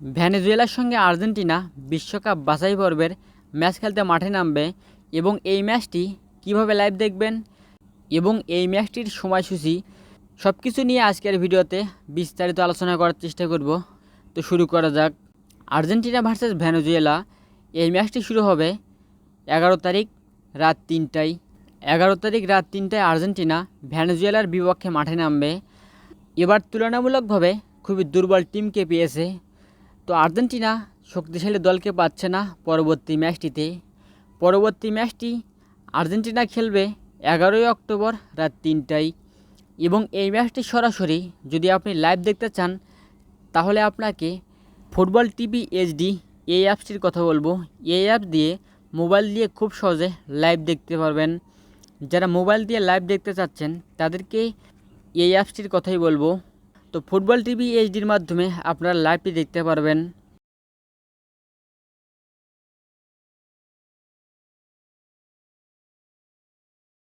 ভেনেজুয়েলার সঙ্গে আর্জেন্টিনা বিশ্বকাপ বাছাই পর্বের ম্যাচ খেলতে মাঠে নামবে এবং এই ম্যাচটি কীভাবে লাইভ দেখবেন এবং এই ম্যাচটির সময়সূচি সব কিছু নিয়ে আজকের ভিডিওতে বিস্তারিত আলোচনা করার চেষ্টা করব। তো শুরু করা যাক। আর্জেন্টিনা ভার্সেস ভেনেজুয়েলা, এই ম্যাচটি শুরু হবে এগারো তারিখ রাত তিনটায়। এগারো তারিখ রাত তিনটায় আর্জেন্টিনা ভেনেজুয়েলার বিপক্ষে মাঠে নামবে। এবার তুলনামূলকভাবে খুবই দুর্বল টিমকে পেয়েছে তো আর্জেন্টিনা শক্তিশালী দলকে পাচ্ছে না পরবর্তী ম্যাচটিতে। পরবর্তী ম্যাচটি আর্জেন্টিনা খেলবে এগারোই অক্টোবর রাত তিনটায়। এবং এই ম্যাচটি সরাসরি যদি আপনি লাইভ দেখতে চান, তাহলে আপনাকে ফুটবল টিভি এইচডি, এই অ্যাপসটির কথা বলব। এই অ্যাপ দিয়ে মোবাইল দিয়ে খুব সহজে লাইভ দেখতে পারবেন। যারা মোবাইল দিয়ে লাইভ দেখতে চাচ্ছেন, তাদেরকে এই অ্যাপসটির কথাই বলব। তো ফুটবল টিভি এইচডির মাধ্যমে আপনারা লাইভটি দেখতে পারবেন।